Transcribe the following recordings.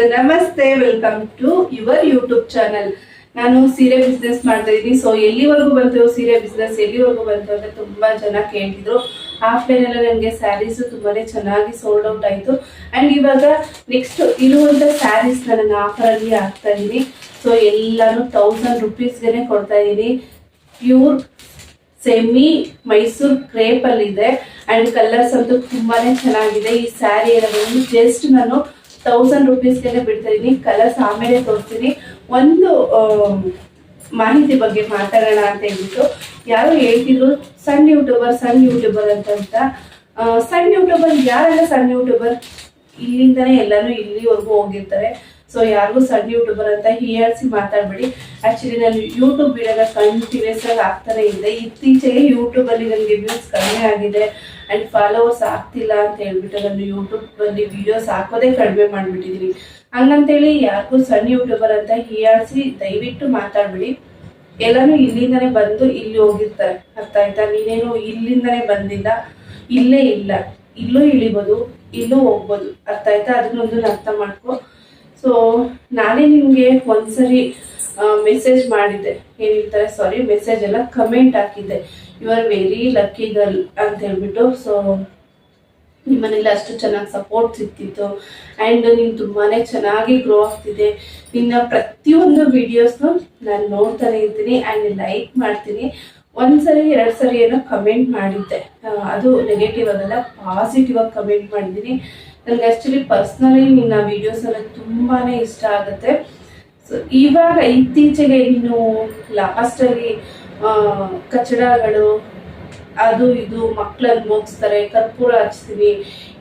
ಎಲ್ರಿಗೂ ನಮಸ್ತೆ welcome to your YouTube channel ನಾನು ಸೀರೆ ಬಿಸ್ನೆಸ್ ಮಾಡ್ತಾ ಇದ್ದೀನಿ. ಸೊ ಎಲ್ಲಿವರೆಗೂ ಬಂತು ಸೀರೆ ಬಿಸ್ನೆಸ್ ಎಲ್ಲಿವರೆಗೂ ಬಂತು ಅಂತ ತುಂಬಾ ಜನ ಕೇಳ್ತಿದ್ರು. ಆಫ್ಲೈನ್ ಎಲ್ಲ ನನಗೆ ಸ್ಯಾರೀಸ್ ತುಂಬಾನೇ ಚೆನ್ನಾಗಿ ಸೋಲ್ಡ್ ಔಟ್ ಆಯ್ತು. ಅಂಡ್ ಇವಾಗ ನೆಕ್ಸ್ಟ್ ಇರುವಂತ ಸ್ಯಾರೀಸ್ ನಾನು ಆಫರ್ ಅಲ್ಲಿ ಹಾಕ್ತಾ ಇದ್ದೀನಿ. ಸೊ ಎಲ್ಲಾನು ತೌಸಂಡ್ ರುಪೀಸ್ಗೆ ಕೊಡ್ತಾ ಇದ್ದೀನಿ. ಪ್ಯೂರ್ ಸೆಮಿ ಮೈಸೂರು ಕ್ರೇಪ್ ಅಲ್ಲಿ ಇದೆ. ಅಂಡ್ ಕಲರ್ಸ್ ಅಂತೂ ತುಂಬಾನೇ ಚೆನ್ನಾಗಿದೆ. ಈ ಸ್ಯಾರಿ ಎಲ್ಲ ಜಸ್ಟ್ ನಾನು ತೌಸಂಡ್ ರುಪೀಸ್ಗೆಲ್ಲ ಬಿಡ್ತಾ ಇದೀನಿ. ಕಲರ್ಸ್ ಆಮೇಲೆ ತೋರಿಸ್ತೀನಿ. ಒಂದು ಮಾಹಿತಿ ಬಗ್ಗೆ ಮಾತಾಡೋಣ ಅಂತ ಹೇಳ್ಬಿಟ್ಟು ಯಾರು ಹೇಳ್ತಿದ್ರು ಸಣ್ಣ ಯೂಟ್ಯೂಬರ್ ಸಣ್ಣ ಯೂಟ್ಯೂಬರ್ ಅಂತ ಅಂತ ಸಣ್ಣ ಯೂಟ್ಯೂಬರ್ ಯಾರೆಲ್ಲ ಸಣ್ಣ ಯೂಟ್ಯೂಬರ್? ಇಲ್ಲಿಂದನೇ ಎಲ್ಲರೂ ಇಲ್ಲಿವರೆಗೂ ಹೋಗಿರ್ತಾರೆ. ಸೊ ಯಾರಿಗೂ ಸಣ್ಣ ಯೂಟ್ಯೂಬರ್ ಅಂತ ಹೀಯಾಳಿಸಿ ಮಾತಾಡ್ಬೇಡಿ. ಆಕ್ಚುಲಿ ನಾನು ಯೂಟ್ಯೂಬ್ ವಿಡಿಯೋನ ಕಂಟಿನ್ಯೂಸ್ ಆಗಿ ಆಗ್ತಾನೆ ಇದೆ. ಇತ್ತೀಚೆಗೆ ಯೂಟ್ಯೂಬ್ ಅಲ್ಲಿ ನನಗೆ ವ್ಯೂಸ್ ಕಡಿಮೆ ಆಗಿದೆ ಅಂಡ್ ಫಾಲೋವರ್ಸ್ ಆಗ್ತಿಲ್ಲ ಅಂತ ಹೇಳ್ಬಿಟ್ಟು ನಾನು ಯೂಟ್ಯೂಬ್ ಅಲ್ಲಿ ವಿಡಿಯೋಸ್ ಹಾಕೋದೇ ಕಡಿಮೆ ಮಾಡ್ಬಿಟ್ಟಿದೀನಿ. ಹಂಗಂತೇಳಿ ಯಾರಿಗೂ ಸಣ್ಣ ಯೂಟ್ಯೂಬರ್ ಅಂತ ಹೀಯಾಳಿಸಿ ದಯವಿಟ್ಟು ಮಾತಾಡ್ಬೇಡಿ. ಎಲ್ಲಾನು ಇಲ್ಲಿಂದನೇ ಬಂದು ಇಲ್ಲಿ ಹೋಗಿರ್ತಾರೆ. ಅರ್ಥ ಆಯ್ತಾ? ನೀನೇನು ಇಲ್ಲಿಂದನೇ ಬಂದಿಲ್ಲ? ಇಲ್ಲೇ ಇಲ್ಲ. ಇಲ್ಲೂ ಇಳಿಬೋದು, ಇಲ್ಲೂ ಹೋಗ್ಬೋದು. ಅರ್ಥ ಆಯ್ತಾ? ಅದನ್ನೊಂದು ಅರ್ಥ ಮಾಡ್ಕೊ. ಸೊ ನಾನೇ ನಿಮಗೆ ಒಂದ್ಸರಿ ಮೆಸೇಜ್ ಮಾಡಿದ್ದೆ. ಏನಿರ್ತಾರೆ ಸಾರಿ ಮೆಸೇಜ್ ಎಲ್ಲ ಕಮೆಂಟ್ ಹಾಕಿದ್ದೆ. You are very lucky girl ಅಂತ ಹೇಳ್ಬಿಟ್ಟು. ಸೊ ನಿಮ್ಮನೆಲ್ಲ ಅಷ್ಟು ಚೆನ್ನಾಗಿ ಸಪೋರ್ಟ್ ಸಿಕ್ತಿತ್ತು. ಆ್ಯಂಡ್ ನೀನು ತುಂಬಾ ಚೆನ್ನಾಗಿ ಗ್ರೋ ಆಗ್ತಿದೆ. ನಿನ್ನ ಪ್ರತಿಯೊಂದು ವಿಡಿಯೋಸ್ನು ನಾನು ನೋಡ್ತಾನೆ ಇರ್ತೀನಿ ಆ್ಯಂಡ್ ಲೈಕ್ ಮಾಡ್ತೀನಿ. ಒಂದ್ಸರಿ, ಎರಡು ಸರಿ ಏನೋ ಕಮೆಂಟ್ ಮಾಡಿದ್ದೆ. ಅದು ನೆಗೆಟಿವ್ ಆಗಲ್ಲ ಪಾಸಿಟಿವ್ ಆಗಿ ಕಮೆಂಟ್ ಮಾಡಿದ್ದೀನಿ. ನನಗೆ ಆ್ಯಕ್ಚುಲಿ ಪರ್ಸ್ನಲಿ ನಿನ್ನ ವಿಡಿಯೋಸ್ ಎಲ್ಲ ತುಂಬಾ ಇಷ್ಟ ಆಗುತ್ತೆ. ಸೊ ಇವಾಗ ಇತ್ತೀಚೆಗೆ ನೀನು ಲಾಸ್ಟಲ್ಲಿ ಕಚಡಗಳು, ಅದು ಇದು ಮಕ್ಕಳನ್ನು ಮೋಗಿಸ್ತಾರೆ, ಕರ್ಪೂರ ಹಚ್ತೀವಿ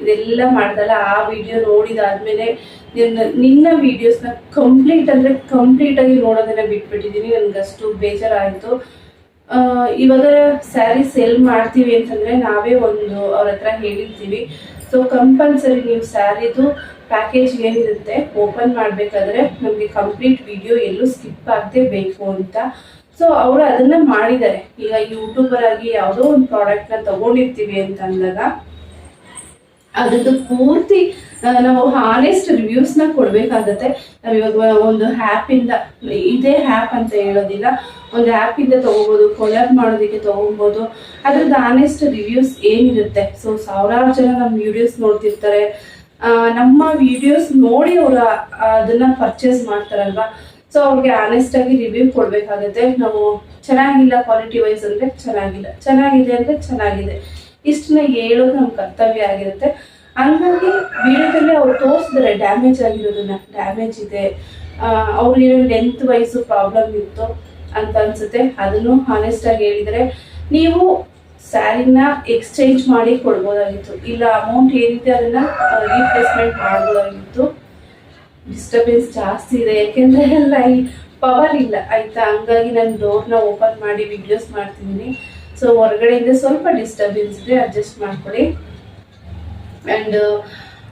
ಇದೆಲ್ಲ ಮಾಡ್ದಲ್ಲ, ಆ ವಿಡಿಯೋ ನೋಡಿದಾದ್ಮೇಲೆ ನಿನ್ನ ನಿನ್ನ ವಿಡಿಯೋಸ್ನ ಕಂಪ್ಲೀಟ್ ಅಂದರೆ ಕಂಪ್ಲೀಟಾಗಿ ನೋಡೋದನ್ನ ಬಿಟ್ಬಿಟ್ಟಿದ್ದೀನಿ ನನಗಷ್ಟು ಬೇಜಾರಾಯಿತು. ಇವಾಗ ಸ್ಯಾರಿ ಸೆಲ್ ಮಾಡ್ತೀವಿ ಅಂತಂದರೆ ನಾವೇ ಒಂದು ಅವ್ರ ಹತ್ರ ಹೇಳಿರ್ತೀವಿ. ಸೊ ಕಂಪಲ್ಸರಿ ನೀವು ಸ್ಯಾರಿದು ಪ್ಯಾಕೇಜ್ ಏನಿರುತ್ತೆ ಓಪನ್ ಮಾಡಬೇಕಾದ್ರೆ ನಮಗೆ ಕಂಪ್ಲೀಟ್ ವಿಡಿಯೋ ಎಲ್ಲೂ ಸ್ಕಿಪ್ ಆಗದೆ ಬೇಕು ಅಂತ. ಸೊ ಅವರು ಅದನ್ನು ಮಾಡಿದ್ದಾರೆ. ಈಗ ಯೂಟ್ಯೂಬರ್ ಆಗಿ ಯಾವುದೋ ಒಂದು ಪ್ರಾಡಕ್ಟ್ನ ತಗೊಂಡಿರ್ತೀವಿ ಅಂತ ಅಂದಾಗ ಅದ್ರದ್ದು ಪೂರ್ತಿ ನಾವು ಹಾನೆಸ್ಟ್ ರಿವ್ಯೂಸ್ನ ಕೊಡಬೇಕಾಗತ್ತೆ. ನಾವು ಇವಾಗ ಒಂದು ಹ್ಯಾಪಿಂದ ಇದೇ ಹ್ಯಾಪ್ ಅಂತ ಹೇಳೋದಿಲ್ಲ. ಒಂದು ಆ್ಯಪಿಂದ ತೊಗೋಬೋದು ಕೊಲಾಬ್ ಮಾಡೋದಕ್ಕೆ ತೊಗೊಬೋದು. ಅದ್ರದ್ದು ಹಾನೆಸ್ಟ್ ರಿವ್ಯೂಸ್ ಏನಿರುತ್ತೆ? ಸೊ ಸಾವಿರಾರು ಜನ ನಮ್ಮ ವಿಡಿಯೋಸ್ ನೋಡ್ತಿರ್ತಾರೆ. ನಮ್ಮ ವಿಡಿಯೋಸ್ ನೋಡಿ ಅವರು ಅದನ್ನ ಪರ್ಚೇಸ್ ಮಾಡ್ತಾರಲ್ವಾ? ಸೊ ಅವ್ರಿಗೆ ಆನೆಸ್ಟ್ ಆಗಿ ರಿವ್ಯೂ ಕೊಡಬೇಕಾಗುತ್ತೆ. ನಾವು ಚೆನ್ನಾಗಿಲ್ಲ ಕ್ವಾಲಿಟಿ ವೈಸ್ ಅಂದ್ರೆ ಚೆನ್ನಾಗಿಲ್ಲ. ಚೆನ್ನಾಗಿದೆ ಅಂದ್ರೆ ಚೆನ್ನಾಗಿದೆ. ಇಷ್ಟನ್ನ ಹೇಳೋದು ನಮ್ಮ ಕರ್ತವ್ಯ ಆಗಿರುತ್ತೆ. ಹಂಗಾಗಿ ವಿಡಿಯೋದಲ್ಲಿ ಅವ್ರು ತೋರಿಸಿದ್ರೆ ಡ್ಯಾಮೇಜ್ ಆಗಿರೋದನ್ನ ಡ್ಯಾಮೇಜ್ ಇದೆ. ಅವ್ರಿಗೆ ಲೆಂತ್ ವೈಸ್ ಪ್ರಾಬ್ಲಮ್ ಇತ್ತು ಅಂತ ಅನ್ಸುತ್ತೆ. ಅದನ್ನು ಹಾನೆಸ್ಟ್ ಆಗಿ ಹೇಳಿದರೆ. ನೀವು ಸ್ಯಾರಿನ ಎಕ್ಸ್ಚೇಂಜ್ ಮಾಡಿ ಕೊಡ್ಬೋದಾಗಿತ್ತು. ಇಲ್ಲ ಅಮೌಂಟ್ ಏನಿದೆ ಅದನ್ನ ರೀಪ್ಲೇಸ್ಮೆಂಟ್ ಮಾಡ್ಬೋದಾಗಿತ್ತು. ಡಿಸ್ಟರ್ಬೆನ್ಸ್ ಜಾಸ್ತಿ ಇದೆ. ಯಾಕೆಂದ್ರೆ ಎಲ್ಲ ಈ ಪವರ್ ಇಲ್ಲ. ಆಯ್ತಾ? ಹಂಗಾಗಿ ನಾನು ಡೋರ್ನ ಓಪನ್ ಮಾಡಿ ವಿಡಿಯೋಸ್ ಮಾಡ್ತಿದ್ದೀನಿ. ಸೊ ಹೊರಗಡೆಯಿಂದ ಸ್ವಲ್ಪ ಡಿಸ್ಟರ್ಬೆನ್ಸ್ ಇದೆ ಅಡ್ಜಸ್ಟ್ ಮಾಡ್ಕೊಳ್ಳಿ. ಆ್ಯಂಡ್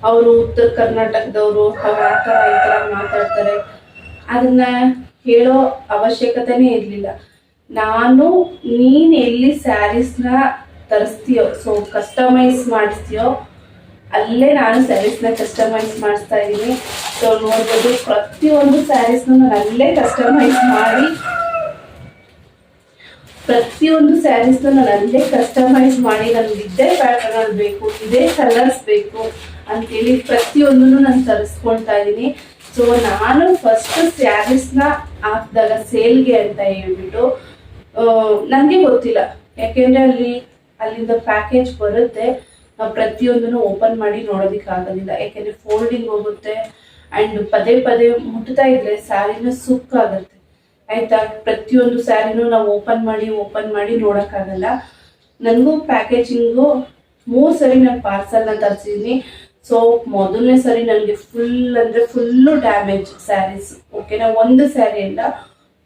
ಅವರು ಉತ್ತರ ಕರ್ನಾಟಕದವರು ಅವ್ರು ಆ ಥರ, ಈ ಥರ ಮಾತಾಡ್ತಾರೆ. ಅದನ್ನ ಹೇಳೋ ಅವಶ್ಯಕತೆನೇ ಇರಲಿಲ್ಲ. ನಾನು, ನೀನು ಎಲ್ಲಿ ಸ್ಯಾರೀಸ್ನ ತರಿಸ್ತೀಯೋ ಸೊ ಕಸ್ಟಮೈಸ್ ಮಾಡಿಸ್ತೀಯೋ, ಅಲ್ಲೇ ನಾನು ಸ್ಯಾರೀಸ್ನ ಕಸ್ಟಮೈಸ್ ಮಾಡಿಸ್ತಾ ಇದ್ದೀನಿ. ಸೊ ನೋಡ್ಬೋದು, ಪ್ರತಿಯೊಂದು ಸ್ಯಾರೀಸ್ನ ನಾನು ಅಲ್ಲೇ ಕಸ್ಟಮೈಸ್ ಮಾಡಿ ಪ್ರತಿಯೊಂದು ಸ್ಯಾರೀಸ್ನ ನಾನು ಅಲ್ಲೇ ಕಸ್ಟಮೈಸ್ ಮಾಡಿ ನನಗೆ ಇದೇ ಪ್ಯಾಟರ್ನಲ್ಲಿ ಬೇಕು, ಇದೇ ಕಲರ್ಸ್ ಬೇಕು ಅಂತೇಳಿ ಪ್ರತಿಯೊಂದನ್ನು ನಾನು ತರಿಸ್ಕೊಳ್ತಾ ಇದ್ದೀನಿ ಸೊ ನಾನು ಫಸ್ಟ್ ಸ್ಯಾರೀಸ್ನ ಹಾಕಿದಾಗ ಸೇಲ್ಗೆ ಅಂತ ಹೇಳ್ಬಿಟ್ಟು ನನಗೆ ಗೊತ್ತಿಲ್ಲ. ಯಾಕೆಂದರೆ ಅಲ್ಲಿ, ಅಲ್ಲಿಂದ ಪ್ಯಾಕೇಜ್ ಬರುತ್ತೆ. ನಾವು ಪ್ರತಿಯೊಂದನ್ನು ಓಪನ್ ಮಾಡಿ ನೋಡೋದಕ್ಕೆ ಆಗೋದಿಲ್ಲ. ಯಾಕೆಂದ್ರೆ ಫೋಲ್ಡಿಂಗ್ ಹೋಗುತ್ತೆ. ಅಂಡ್ ಪದೇ ಪದೇ ಮುಟ್ತಾ ಇದ್ರೆ ಸ್ಯಾರಿನ ಸುಕ್ಕಾಗುತ್ತೆ. ಆಯ್ತಾ? ಪ್ರತಿಯೊಂದು ಸ್ಯಾರಿನೂ ನಾವು ಓಪನ್ ಮಾಡಿ ಓಪನ್ ಮಾಡಿ ನೋಡೋಕ್ಕಾಗಲ್ಲ. ನನಗೂ ಪ್ಯಾಕೇಜಿಂಗು ಮೂರು ಸರಿ ನಾನು ಪಾರ್ಸಲ್ನ ತರಿಸಿದ್ದೀನಿ ಸೊ ಮೊದಲನೇ ಸರಿ ನನಗೆ ಫುಲ್ ಅಂದರೆ ಫುಲ್ಲು ಡ್ಯಾಮೇಜ್ ಸ್ಯಾರೀಸ್ ಓಕೆನಾ ಒಂದು ಸ್ಯಾರಿ ಅಲ್ಲ,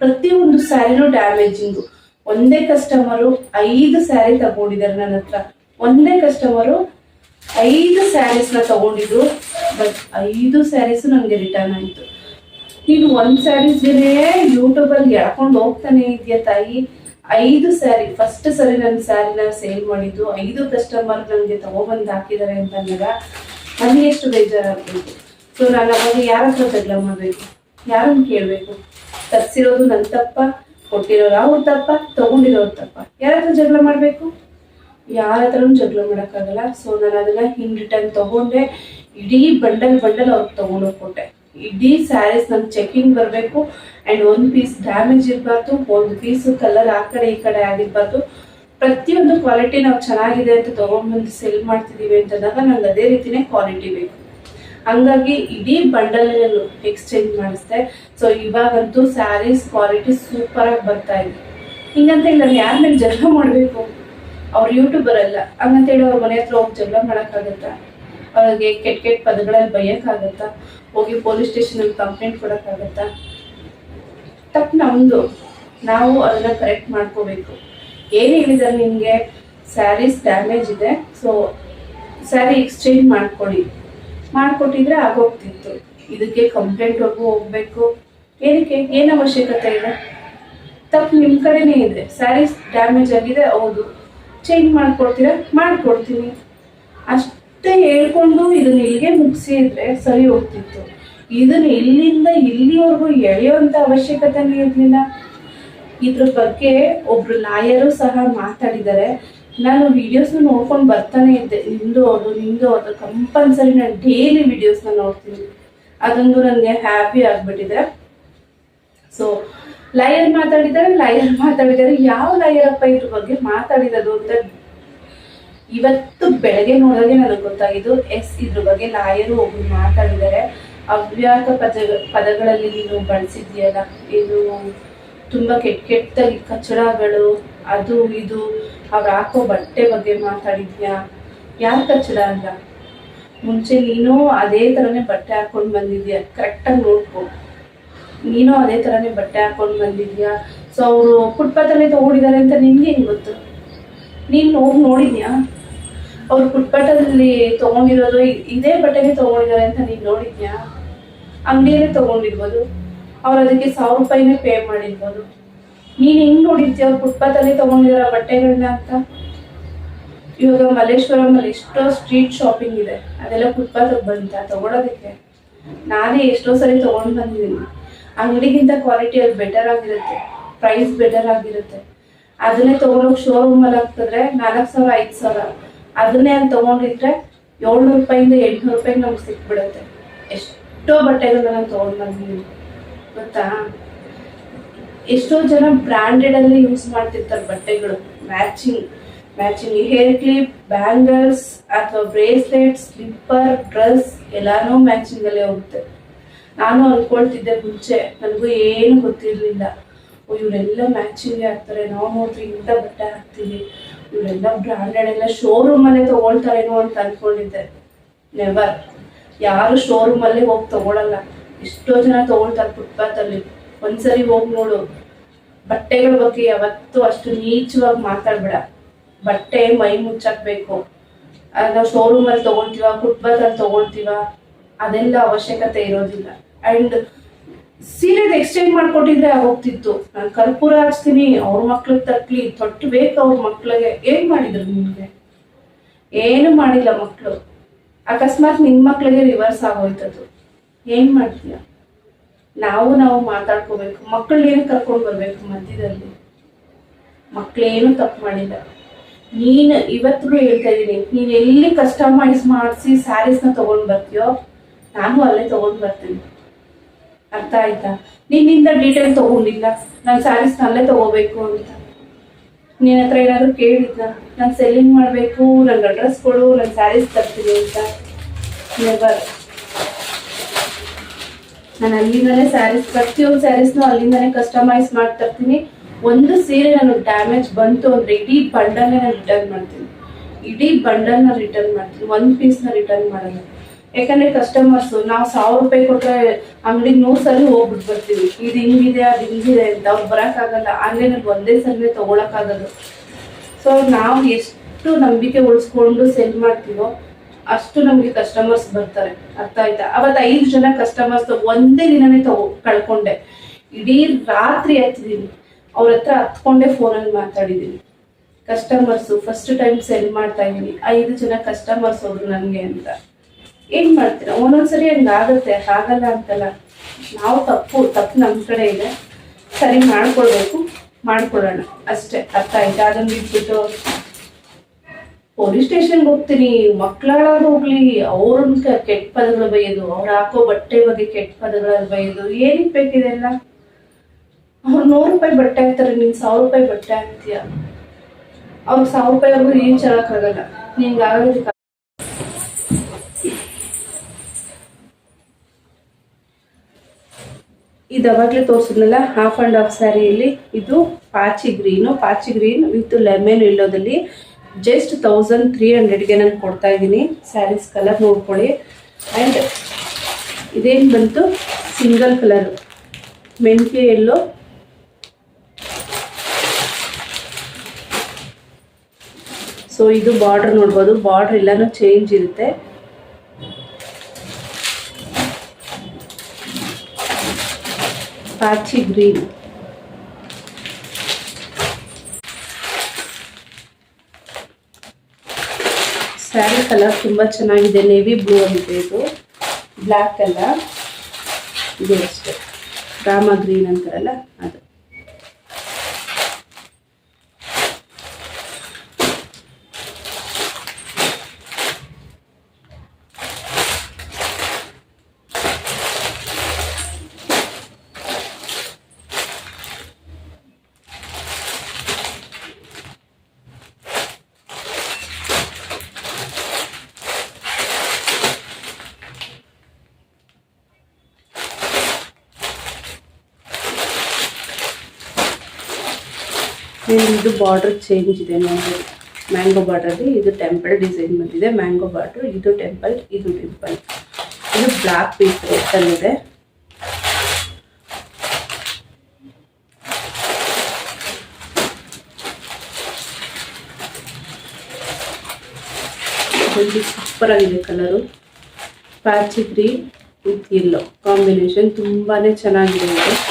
ಪ್ರತಿಯೊಂದು ಸ್ಯಾರಿನೂ ಡ್ಯಾಮೇಜಿಂಗು ಒಂದೇ ಕಸ್ಟಮರು ಐದು ಸ್ಯಾರಿ ತಗೊಂಡಿದ್ದಾರೆ ನನ್ನ ಹತ್ರ. ಒಂದೇ ಕಸ್ಟಮರು ಐದು ಸ್ಯಾರೀಸ್ನ ತಗೊಂಡಿದ್ರು ಬಟ್ ಐದು ಸ್ಯಾರೀಸು ನನಗೆ ರಿಟರ್ನ್ ಆಯಿತು. ನೀನು ಒಂದ್ ಸ್ಯಾರೀಸ್ಗೆ ಯೂಟ್ಯೂಬಲ್ಲಿ ಎಳ್ಕೊಂಡು ಹೋಗ್ತಾನೆ ಇದೆಯಾ ತಾಯಿ? ಐದು ಸ್ಯಾರಿ ಫಸ್ಟ್ ಸರಿ ನನ್ನ ಸ್ಯಾರಿನ ಸೇಲ್ ಮಾಡಿದ್ದು. ಐದು ಕಸ್ಟಮರ್ ನನಗೆ ತಗೊಬಂದು ಹಾಕಿದ್ದಾರೆ ಅಂತ ಅಂದಾಗ ನನಗೆ ಎಷ್ಟು ಬೇಜಾರಾಗ್ಬೇಕು ಸೊ ನಾನು ಅವಾಗ ಯಾರ ಹತ್ರ ಜಗಳ ಮಾಡಬೇಕು? ಯಾರನ್ನು ಕೇಳಬೇಕು? ತರ್ಸಿರೋದು ನನ್ನ ತಪ್ಪ ಕೊಟ್ಟಿರೋರು ಅವ್ರ ತಪ್ಪ, ತಗೊಂಡಿರೋರು ತಪ್ಪ. ಯಾರ ಹತ್ರ ಜಗಳ ಮಾಡಬೇಕು? ಯಾರ ಹತ್ರನೂ ಜಗಳ ಮಾಡೋಕ್ಕಾಗಲ್ಲ. ಸೊ ನಾನು ಅದನ್ನ ಹಿಂಗೆ ರಿಟರ್ನ್ ತಗೊಂಡೆ. ಇಡೀ ಬಂಡಲ್ ಬಂಡಲ್ ಅವ್ರಿಗೆ ತಗೊಂಡೋಗಿ ಕೊಟ್ಟೆ ಇಡೀ ಸ್ಯಾರೀಸ್ ನಮ್ಗೆ ಚೆಕಿಂಗ್ ಬರಬೇಕು. ಆ್ಯಂಡ್ ಒಂದು ಪೀಸ್ ಡ್ಯಾಮೇಜ್ ಇರಬಾರ್ದು, ಒಂದು ಪೀಸು ಕಲರ್ ಆ ಕಡೆ ಈ ಕಡೆ ಆಗಿರ್ಬಾರ್ದು. ಪ್ರತಿಯೊಂದು ಕ್ವಾಲಿಟಿ ನಾವು ಚೆನ್ನಾಗಿದೆ ಅಂತ ತೊಗೊಂಡ್ಬಂದು ಸೆಲ್ ಮಾಡ್ತಿದ್ದೀವಿ ಅಂತಂದಾಗ ನಂಗೆ ಅದೇ ರೀತಿನೇ ಕ್ವಾಲಿಟಿ ಬೇಕು. ಹಂಗಾಗಿ ಇಡೀ ಬಂಡಲ್ ನಾನು ಎಕ್ಸ್ಚೇಂಜ್ ಮಾಡಿಸ್ದೆ. ಸೊ ಇವಾಗಂತೂ ಸ್ಯಾರೀಸ್ ಕ್ವಾಲಿಟಿ ಸೂಪರ್ ಆಗಿ ಬರ್ತಾ ಇದೆ. ಹಿಂಗಂತೇಳಿ ನಾನು ಯಾರ ಮೇಲೆ ಜಗಳ ಮಾಡಬೇಕು? ಅವ್ರು ಯೂಟ್ಯೂಬರ್ ಅಲ್ಲ. ಹಂಗಂತೇಳಿ ಅವ್ರ ಮನೆ ಹತ್ರ ಹೋಗಿ ಜಗಳ ಮಾಡೋಕ್ಕಾಗತ್ತಾ? ಅವ್ರಿಗೆ ಕೆಟ್ಟ ಕೆಟ್ಟ ಪದಗಳಲ್ಲಿ ಬೈಯಕ್ಕಾಗತ್ತಾ? ಹೋಗಿ ಪೊಲೀಸ್ ಸ್ಟೇಷನಲ್ಲಿ ಕಂಪ್ಲೇಂಟ್ ಕೊಡೋಕ್ಕಾಗತ್ತಾ? ತಪ್ಪು ನಮ್ಮದು ನಾವು ಅದನ್ನ ಕರೆಕ್ಟ್ ಮಾಡ್ಕೋಬೇಕು. ಏನು ಹೇಳಿದಾರೆ ನಿಮಗೆ ಸ್ಯಾರೀಸ್ ಡ್ಯಾಮೇಜ್ ಇದೆ ಸೊ ಸ್ಯಾರಿ ಎಕ್ಸ್ಚೇಂಜ್ ಮಾಡ್ಕೊಡಿ ಮಾಡಿಕೊಟ್ಟಿದ್ರೆ ಆಗೋಗ್ತಿತ್ತು. ಇದಕ್ಕೆ ಕಂಪ್ಲೇಂಟ್ವರೆಗೂ ಹೋಗ್ಬೇಕು. ಏನಕ್ಕೆ? ಏನು ಅವಶ್ಯಕತೆ ಇದೆ? ತಪ್ಪು ನಿಮ್ಮ ಕಡೆನೇ ಇದೆ. ಸ್ಯಾರೀಸ್ ಡ್ಯಾಮೇಜ್ ಆಗಿದೆ, ಹೌದು. ಚೇಂಜ್ ಮಾಡಿಕೊಡ್ತೀರಾ? ಮಾಡಿಕೊಡ್ತೀನಿ. ಅಷ್ಟೇ ಹೇಳ್ಕೊಂಡು ಇದನ್ನ ಇಲ್ಲಿಗೆ ಮುಗಿಸಿದ್ರೆ ಸರಿ ಹೋಗ್ತಿತ್ತು. ಇದನ್ನ ಇಲ್ಲಿಂದ ಇಲ್ಲಿವರೆಗೂ ಎಳೆಯುವಂತ ಅವಶ್ಯಕತೆನೇ ಇರಲಿಲ್ಲ. ಇದ್ರ ಬಗ್ಗೆ ಒಬ್ರು ಲಾಯರು ಸಹ ಮಾತಾಡಿದ್ದಾರೆ. ನಾನು ವಿಡಿಯೋಸ್ನ ನೋಡ್ಕೊಂಡು ಬರ್ತಾನೆ ಇದ್ದೆ. ನಿಂದು ಅದು ನಿಂದು ಅದು ಕಂಪಲ್ಸರಿ ನಾನು ಡೈಲಿ ವಿಡಿಯೋಸ್ನ ನೋಡ್ತೀನಿ. ಅದೊಂದು ನನಗೆ ಹ್ಯಾಪಿ ಆಗ್ಬಿಟ್ಟಿದೆ. ಸೊ ಲಾಯರ್ ಮಾತಾಡಿದ್ದಾರೆ ಲಾಯರ್ ಮಾತಾಡಿದ್ದಾರೆ. ಯಾವ ಲಯರ್ ಅಪ್ಪ ಇದ್ರ ಬಗ್ಗೆ ಮಾತಾಡಿರೋದು ಅಂತ ಇವತ್ತು ಬೆಳಗ್ಗೆ ನೋಡೋದೇ ನನಗೆ ಗೊತ್ತಾಗಿದ್ದು, ಎಸ್, ಇದ್ರ ಬಗ್ಗೆ ಲಾಯರು ಒಬ್ರು ಮಾತಾಡಿದ್ದಾರೆ. ಅವ್ಯಾಕ ಪದ, ಪದಗಳಲ್ಲಿ ನೀನು ಬಳಸಿದ್ಯಲ್ಲ ಇದು ತುಂಬಾ ಕೆಟ್ಟ ಕೆಟ್ಟಾಗಿ ಕಚಡಗಳು, ಅದು, ಇದು, ಅವ್ರು ಹಾಕೋ ಬಟ್ಟೆ ಬಗ್ಗೆ ಮಾತಾಡಿದ್ಯಾ? ಯಾರು ಕಚಡ ಅಲ್ಲ ಮುಂಚೆ ನೀನು ಅದೇ ಥರನೇ ಬಟ್ಟೆ ಹಾಕೊಂಡು ಬಂದಿದ್ಯಾ? ಕರೆಕ್ಟಾಗಿ ನೋಡ್ಕೊ. ನೀನು ಅದೇ ಥರನೇ ಬಟ್ಟೆ ಹಾಕೊಂಡು ಬಂದಿದ್ಯಾ? ಸೊ ಅವರು ಫುಟ್ಪಾತಲ್ಲೇ ತಗೊಂಡಿದ್ದಾರೆ ಅಂತ ನಿನ್ಗೆ ಹೆಂಗ್ ಗೊತ್ತು? ನೀನು ಹೋಗಿ ನೋಡಿದ್ಯಾ? ಅವ್ರು ಫುಟ್ಪಾಟಲ್ಲಿ ತಗೊಂಡಿರೋದು ಇದೇ ಬಟ್ಟೆನೇ ತಗೊಂಡಿದ್ದಾರೆ ಅಂತ ನೀನು ನೋಡಿದ್ಯಾ? ಅಂಗಡಿಯಲ್ಲೇ ತಗೊಂಡಿರ್ಬೋದು. ಅವ್ರು ಅದಕ್ಕೆ ಸಾವಿರ ರೂಪಾಯಿನೇ ಪೇ ಮಾಡಿರ್ಬೋದು. ನೀನು ಹೆಂಗ್ ನೋಡಿದ್ಯಾ ಅವ್ರು ಫುಟ್ಪಾತಲ್ಲಿ ತಗೊಂಡಿರೋ ಬಟ್ಟೆಗಳನ್ನ ಅಂತ? ಇವಾಗ ಮಲ್ಲೇಶ್ವರಮಲ್ಲಿ ಎಷ್ಟೋ ಸ್ಟ್ರೀಟ್ ಶಾಪಿಂಗ್ ಇದೆ. ಅದೆಲ್ಲ ಫುಟ್ಪಾತಲ್ಲಿ ಬಂತ ತಗೊಳೋದಕ್ಕೆ. ನಾನೇ ಎಷ್ಟೋ ಸರಿ ತಗೊಂಡು ಬಂದಿದ್ದೀನಿ. ಅಂಗಡಿಗಿಂತ ಕ್ವಾಲಿಟಿ ಅಲ್ಲಿ ಬೆಟರ್ ಆಗಿರುತ್ತೆ. ಪ್ರೈಸ್ ಬೆಟರ್ ಆಗಿರುತ್ತೆ. ಅದನ್ನೇ ತಗೊಂಡೋಗಿ ಶೋರೂಮ್ ಅಲ್ಲಿ ಹಾಕಿದ್ರೆ ನಾಲ್ಕು ಸಾವಿರ, ಐದು ಸಾವಿರ. ಅದನ್ನೇ ಅಲ್ಲಿ ತೊಗೊಂಡಿದ್ರೆ ಏಳ್ನೂರು ರೂಪಾಯಿಂದ ಎಂಟ್ನೂರು ರೂಪಾಯಿಗೆ ನಮ್ಗೆ ಸಿಕ್ಬಿಡುತ್ತೆ. ಎಷ್ಟೋ ಬಟ್ಟೆಗಳನ್ನ ನಾನು ತಗೊಂಡು ಗೊತ್ತಾ? ಎಷ್ಟೋ ಜನ ಬ್ರ್ಯಾಂಡೆಡ್ ಅಲ್ಲಿ ಯೂಸ್ ಮಾಡ್ತಿರ್ತಾರೆ ಬಟ್ಟೆಗಳು. Matching matching hair clip bangles ಅಥವಾ ಬ್ರೇಸ್ಲೆಟ್ ಸ್ಲಿಪ್ಪರ್ ಡ್ರೆಸ್ ಎಲ್ಲಾನು ಮ್ಯಾಚಿಂಗ್ ಅಲ್ಲೇ ಹೋಗುತ್ತೆ. ನಾನು ಅನ್ಕೊಳ್ತಿದ್ದೆ ಮುಂಚೆ, ನನಗೂ ಏನು ಗೊತ್ತಿರಲಿಲ್ಲ. ಓ, ಇವರೆಲ್ಲ ಮ್ಯಾಚಿಂಗ್ ಹಾಕ್ತಾರೆ ನಾವು ನೋಡ್ರಿ ಇಂಥ ಬಟ್ಟೆ ಹಾಕ್ತೀವಿ. ಇವರೆಲ್ಲ ಬ್ರ್ಯಾಂಡೆಡ್ ಎಲ್ಲ ಶೋರೂಮ್ ಅಲ್ಲೇ ತಗೊಳ್ತಾರೇನೋ ಅಂತ ಅನ್ಕೊಂಡಿದ್ದೆ. ನೆವರ್ ಯಾರು ಶೋರೂಮ್ ಅಲ್ಲೇ ಹೋಗಿ ತಗೊಳಲ್ಲ. ಎಷ್ಟೋ ಜನ ತಗೊಳ್ತಾರೆ ಫುಟ್ಪಾತ್ ಅಲ್ಲಿ. ಒಂದ್ಸರಿ ಹೋಗಿ ನೋಡು. ಬಟ್ಟೆಗಳ ಬಗ್ಗೆ ಯಾವತ್ತೂ ಅಷ್ಟು ನೀಚವಾಗಿ ಮಾತಾಡ್ಬೇಡ. ಬಟ್ಟೆ ಮೈ ಮುಚ್ಚಾಕ್ಬೇಕು. ನಾವು ಶೋರೂಮ್ ಅಲ್ಲಿ ತಗೊಳ್ತೀವ ಫುಟ್ಪಾತ್ ಅಲ್ಲಿ ತಗೊಳ್ತೀವ, ಅದೆಲ್ಲ ಅವಶ್ಯಕತೆ ಇರೋದಿಲ್ಲ. ಅಂಡ್ ಸೀರೆ ಎಕ್ಸ್ಚೇಂಜ್ ಮಾಡ್ಕೊಟ್ಟಿದ್ರೆ ಹೋಗ್ತಿತ್ತು. ನಾನು ಕರ್ಪೂರ ಹಚ್ತೀನಿ, ಅವ್ರ ಮಕ್ಳಿಗೆ ತಟ್ಲಿ ತೊಟ್ಟು ಬೇಕು ಅವ್ರ ಮಕ್ಳಿಗೆ. ಏನ್ ಮಾಡಿದ್ರು ನಿಮ್ಗೆ? ಏನು ಮಾಡಿಲ್ಲ ಮಕ್ಕಳು ಅಕಸ್ಮಾತ್ ನಿಮ್ಮ ಮಕ್ಳಿಗೆ ರಿವರ್ಸ್ ಆಗೋಯ್ತದ್ದು ಏನ್ ಮಾಡ್ತೀಯ? ನಾವು ನಾವು ಮಾತಾಡ್ಕೋಬೇಕು. ಮಕ್ಕಳೇನು ಕರ್ಕೊಂಡು ಬರ್ಬೇಕು ಮಧ್ಯದಲ್ಲಿ? ಮಕ್ಕಳೇನು ತಪ್ಪು ಮಾಡಿಲ್ಲ. ನೀನು ಇವತ್ತಿಗೂ ಹೇಳ್ತಾ ಇದ್ದೀನಿ ನೀನು ಎಲ್ಲಿ ಕಸ್ಟಮೈಸ್ ಮಾಡಿಸಿ ಸ್ಯಾರೀಸ್ನ ತಗೊಂಡ್ ಬರ್ತೀಯೋ, ನಾನು ಅಲ್ಲೇ ತಗೊಂಡ್ ಬರ್ತೀನಿ. ಅರ್ಥ ಆಯ್ತಾ? ನಿನ್ನಿಂದ ಡೀಟೇಲ್ ತಗೊಂಡಿಲ್ಲ. ನಾನು ಸ್ಯಾರೀಸ್ ಅಲ್ಲೇ ತಗೋಬೇಕು ಅಂತ. ನಿನ್ನ ಹತ್ರ ಏನಾದ್ರು ಕೇಳಿದ್ದ? ನಾನು ಸೆಲ್ಲಿಂಗ್ ಮಾಡಬೇಕು ನನ್ನ ಅಡ್ರೆಸ್ ಕೊಡು ನನ್ನ ಸ್ಯಾರೀಸ್ ತರ್ತೀನಿ ಅಂತ. ನೆವರ್ ನಾನು ಅಲ್ಲಿಂದಲೇ ಸ್ಯಾರೀಸ್ ಪ್ರತಿಯೊಂದು ಸ್ಯಾರೀಸ್ನು ಅಲ್ಲಿಂದಲೇ ಕಸ್ಟಮೈಸ್ ಮಾಡಿ ತರ್ತೀನಿ. ಒಂದು ಸೀರೆ ನನಗೆ ಡ್ಯಾಮೇಜ್ ಬಂತು ಅಂದರೆ ಇಡೀ ಬಂಡಲ್ನ ನಾನು ರಿಟರ್ನ್ ಮಾಡ್ತೀನಿ. ಇಡೀ ಬಂಡಲ್ನ ರಿಟರ್ನ್ ಮಾಡ್ತೀನಿ. ಒಂದು ಪೀಸ್ನ ರಿಟರ್ನ್ ಮಾಡಲ್ಲ. ಯಾಕಂದ್ರೆ ಕಸ್ಟಮರ್ಸ್ ನಾವು ಸಾವಿರ ರೂಪಾಯಿ ಕೊಟ್ಟರೆ ಅಂಗಡಿಗೆ ನೂರು ಸಲ ಹೋಗ್ಬಿಟ್ಟು ಬರ್ತೀವಿ. ಇದು ಹಿಂಗಿದೆ, ಅದು ಹಿಂಗಿದೆ ಅಂತ ಅವ್ರು ಬರೋಕ್ಕಾಗಲ್ಲ ಆನ್ಲೈನಲ್ಲಿ ಒಂದೇ ಸಲ ತೊಗೊಳಕ್ಕಾಗಲ್ಲ ಸೊ ನಾವು ಎಷ್ಟು ನಂಬಿಕೆ ಉಳಿಸ್ಕೊಂಡು ಸೆಲ್ ಮಾಡ್ತೀವೋ ಅಷ್ಟು ನಮಗೆ ಕಸ್ಟಮರ್ಸ್ ಬರ್ತಾರೆ. ಅರ್ಥ ಆಯ್ತಾ? ಅವತ್ತು ಐದು ಜನ ಕಸ್ಟಮರ್ಸ್ ಒಂದೇ ದಿನನೇ ತಗೋ, ಕಳ್ಕೊಂಡೆ. ಇಡೀ ರಾತ್ರಿ ಹತ್ತಿದೀನಿ ಅವ್ರ ಹತ್ರ ಹತ್ಕೊಂಡೆ ಫೋನಲ್ಲಿ ಮಾತಾಡಿದ್ದೀನಿ ಕಸ್ಟಮರ್ಸು ಫಸ್ಟ್ ಟೈಮ್ ಸೆಲ್ ಮಾಡ್ತಾ ಇದ್ದೀನಿ ಐದು ಜನ ಕಸ್ಟಮರ್ಸ್ ಅವರು ನನಗೆ ಅಂತ. ಏನ್ ಮಾಡ್ತೀರಾ? ಒಂದೊಂದ್ಸರಿ ಹಂಗಾಗುತ್ತೆ ಆಗಲ್ಲ ಅಂತಲ್ಲ. ನಾವು ತಪ್ಪು ತಪ್ಪು ನಮ್ಮ ಕಡೆ ಇದೆ. ಸರಿ ಮಾಡ್ಕೊಳ್ಬೇಕು ಮಾಡ್ಕೊಳ್ಳೋಣ ಅಷ್ಟೇ, ಅರ್ಥ ಆಯ್ತಾ? ಅದನ್ನ ಬಿಟ್ಬಿಟ್ಟು ಪೊಲೀಸ್ ಸ್ಟೇಷನ್ಗೆ ಹೋಗ್ತೀನಿ. ಮಕ್ಕಳಾಗ ಹೋಗ್ಲಿ, ಅವ್ರನ್ನ ಕೆಟ್ಟ ಪದಗಳು ಬೈಯೋದು, ಅವ್ರು ಹಾಕೋ ಬಟ್ಟೆ ಬಗ್ಗೆ ಕೆಟ್ಟ ಪದಗಳಲ್ಲಿ ಬೈಯೋದು ಏನಕ್ಕೆ ಬೇಕಿದೆಲ್ಲ ಅವ್ರು ನೂರು ರೂಪಾಯಿ ಬಟ್ಟೆ ಹಾಕ್ತಾರೆ, ನೀನ್ ಸಾವಿರ ರೂಪಾಯಿ ಬಟ್ಟೆ ಹಾಕ್ತೀಯ? ಅವ್ರು ಸಾವಿರ ರೂಪಾಯಿ ಅವ್ರಿಗೂ ಏನ್ ಆಗಲ್ಲ. ನಿಂಗೆ ಆಗೋದಕ್ಕೆ ಇದು ಅವಾಗಲೇ ತೋರಿಸಿದ್ನಲ್ಲ ಹಾಫ್ ಆ್ಯಂಡ್ ಹಾಫ್ ಸ್ಯಾರಿಯಲ್ಲಿ ಇದು ಪಾಚಿ ಗ್ರೀನು ಪಾಚಿ ಗ್ರೀನ್ ವಿತ್ ಲೆಮೆನ್ ಇಲ್ಲೋದಲ್ಲಿ ಜಸ್ಟ್ ತೌಸಂಡ್ ತ್ರೀ ಹಂಡ್ರೆಡ್ಗೆ ನಾನು ಕೊಡ್ತಾ ಇದ್ದೀನಿ. ಸ್ಯಾರೀಸ್ ಕಲರ್ ನೋಡ್ಕೊಳ್ಳಿ. ಆ್ಯಂಡ್ ಇದೇನು ಬಂತು? ಸಿಂಗಲ್ ಕಲರ್ ಮೆಂತ್ಯ ಎಲ್ಲೋ ಸೊ ಇದು ಬಾರ್ಡರ್ ನೋಡ್ಬೋದು. ಬಾರ್ಡರ್ ಎಲ್ಲನೂ ಚೇಂಜ್ ಇರುತ್ತೆ. ಪಾಚಿ ಗ್ರೀನ್ ಸ್ಯಾರಿ ಕಲರ್ ತುಂಬ ಚೆನ್ನಾಗಿದೆ ನೇವಿ ಬ್ಲೂ ಅಂತಿದೆ ಇದು. ಬ್ಲ್ಯಾಕ್ ಅಲ್ಲ. ಇದು ಅಷ್ಟೇ. ರಾಮ ಗ್ರೀನ್ ಅಂತಾರಲ್ಲ ಅದು. ಇದು ಬಾರ್ಡರ್ ಚೇಂಜ್ ಇದೆ ನೋಡಿ ಮ್ಯಾಂಗೋ ಬಾರ್ಡರ್ ಇದು ಟೆಂಪಲ್ ಡಿಸೈನ್ ಬಂದಿದೆ. ಮ್ಯಾಂಗೋ ಬಾರ್ಡರ್ ಇದು ಟೆಂಪಲ್ ಇದು ಟೆಂಪಲ್ ಇದು ಬ್ಲಾಕ್ ಪೀಸ್ ಇದೆ. ಸೂಪರ್ ಆಗಿದೆ ಕಲರು ಪ್ಯಾಚಿ ಗ್ರೀನ್ ವಿತ್ ಎಲ್ಲೋ ಕಾಂಬಿನೇಷನ್ ತುಂಬಾನೇ ಚೆನ್ನಾಗಿದೆ ಇದು.